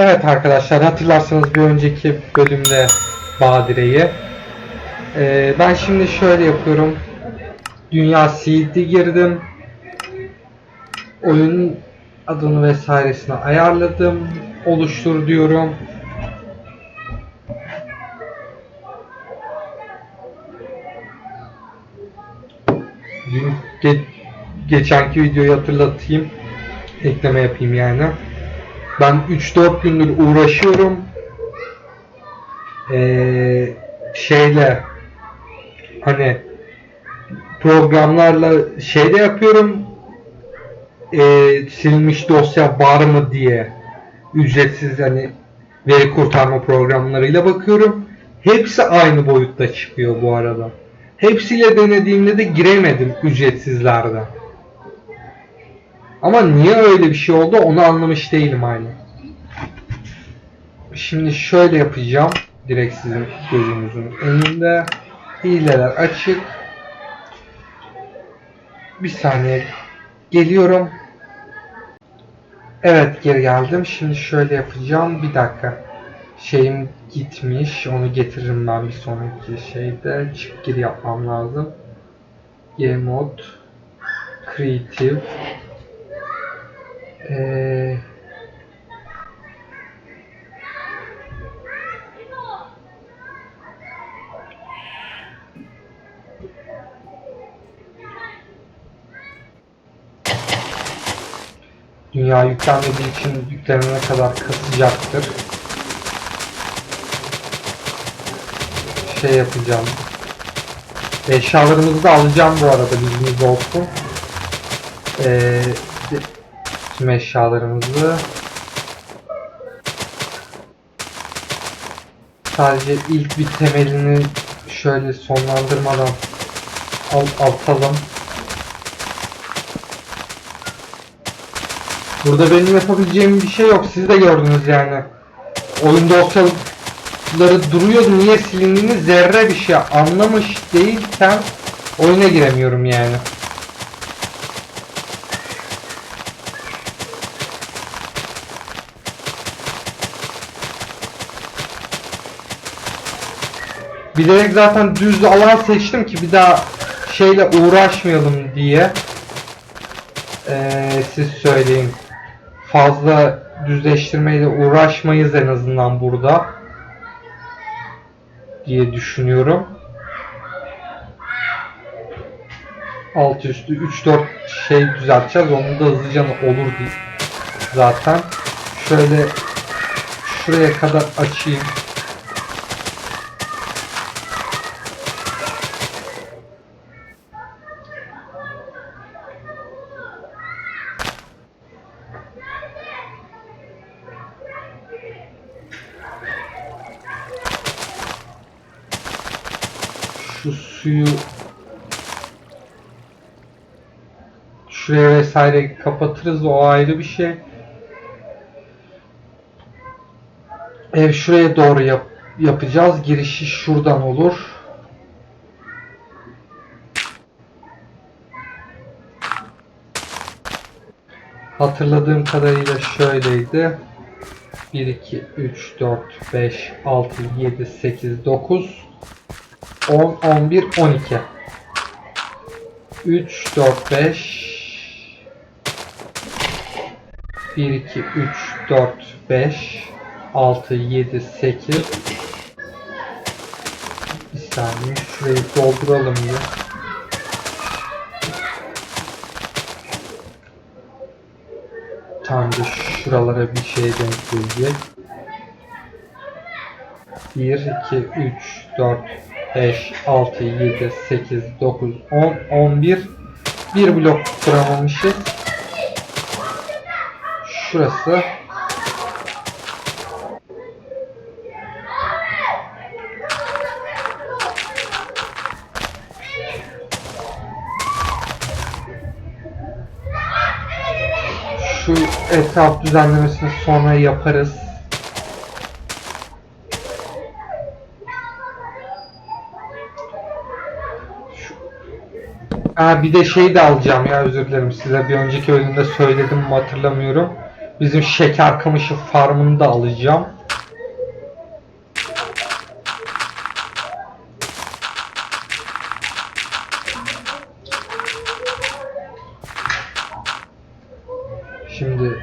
Evet arkadaşlar hatırlarsanız bir önceki bölümde Badire'yi. Ee, ben şimdi şöyle yapıyorum. Dünya CD girdim. Oyun adını vesairesini ayarladım. Oluştur diyorum. Ge- geçenki videoyu hatırlatayım. Ekleme yapayım yani. Ben 3-4 gündür uğraşıyorum. Ee, şeyle hani programlarla şeyde yapıyorum ee, silmiş dosya var mı diye ücretsiz hani veri kurtarma programlarıyla bakıyorum. Hepsi aynı boyutta çıkıyor bu arada. Hepsiyle denediğimde de giremedim ücretsizlerden. Ama niye öyle bir şey oldu onu anlamış değilim hala. Şimdi şöyle yapacağım. Direkt sizin gözünüzün önünde. Hileler açık. Bir saniye geliyorum. Evet geri geldim. Şimdi şöyle yapacağım. Bir dakika. Şeyim gitmiş. Onu getiririm ben bir sonraki şeyde. Çık gir yapmam lazım. G-mod Creative ee, Dünya yüklenmediği için yüklenene kadar kasacaktır. Şey yapacağım. Eşyalarımızı da alacağım bu arada bilginiz olsun. Ee, tüm eşyalarımızı sadece ilk bir temelini şöyle sonlandırmadan al, atalım. Burada benim yapabileceğim bir şey yok. Siz de gördünüz yani. Oyun dosyaları duruyordu. Niye silindiğini zerre bir şey anlamış değilken oyuna giremiyorum yani. Bilerek zaten düz alan seçtim ki bir daha şeyle uğraşmayalım diye. Ee, siz söyleyin. Fazla düzleştirmeyle uğraşmayız en azından burada. Diye düşünüyorum. Alt üstü 3-4 şey düzelteceğiz. Onu da hızlıca olur. Zaten. Şöyle şuraya kadar açayım. Şu suyu şuraya vesaire kapatırız o ayrı bir şey. Ev şuraya doğru yap yapacağız. Girişi şuradan olur. Hatırladığım kadarıyla şöyleydi. 1, 2, 3, 4, 5, 6, 7, 8, 9 10, 11, 12 3, 4, 5 1, 2, 3, 4, 5 6, 7, 8 Bir saniye şurayı dolduralım. Tam da şuralara bir şey denk gelecek. 1, 2, 3, 4, 5, 6, 7, 8, 9, 10, 11. Bir blok kuramamışız. Şurası. Şu etraf düzenlemesini sonra yaparız. Ha bir de şey de alacağım ya özür dilerim size bir önceki bölümde söyledim mi hatırlamıyorum. Bizim şeker kamışı farmını da alacağım. Şimdi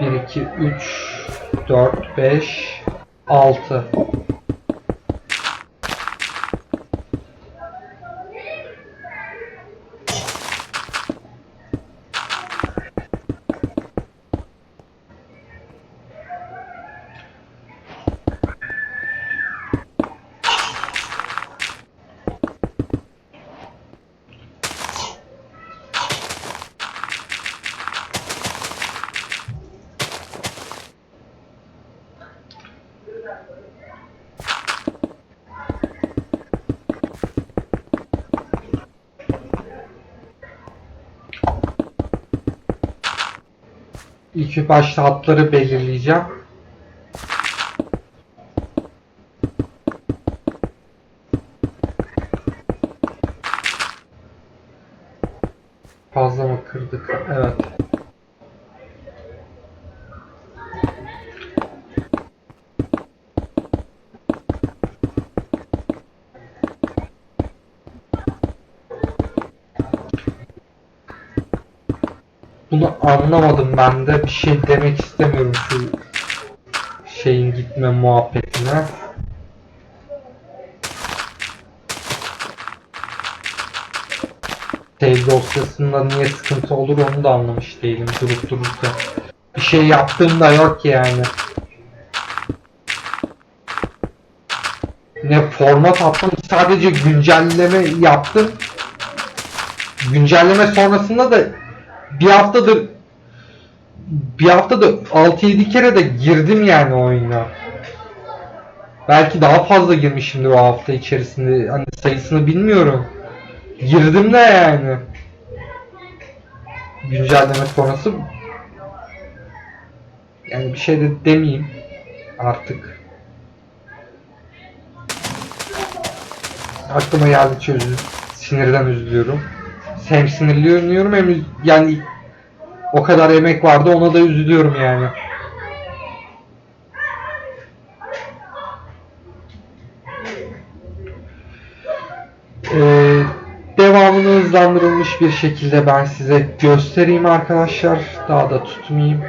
1 2 3 4 5 6 İlk başta hatları belirleyeceğim. Fazla mı kırdık? Evet. Anlamadım ben de. Bir şey demek istemiyorum şu şeyin gitme muhabbetine. Save dosyasında niye sıkıntı olur onu da anlamış değilim durup dururken. Bir şey yaptığım da yok yani. Ne format attım sadece güncelleme yaptım. Güncelleme sonrasında da bir haftadır bir haftada 6-7 kere de girdim yani oyuna. Belki daha fazla girmişimdir o hafta içerisinde. Hani sayısını bilmiyorum. Girdim de yani. Güncelleme sonrası yani bir şey de demeyeyim artık. Aklıma geldikçe üzül, sinirden üzülüyorum. Hem sinirleniyorum hem yani o kadar emek vardı ona da üzülüyorum yani. Ee, devamını hızlandırılmış bir şekilde ben size göstereyim arkadaşlar. Daha da tutmayayım.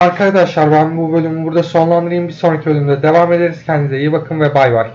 Arkadaşlar ben bu bölümü burada sonlandırayım. Bir sonraki bölümde devam ederiz. Kendinize iyi bakın ve bay bay.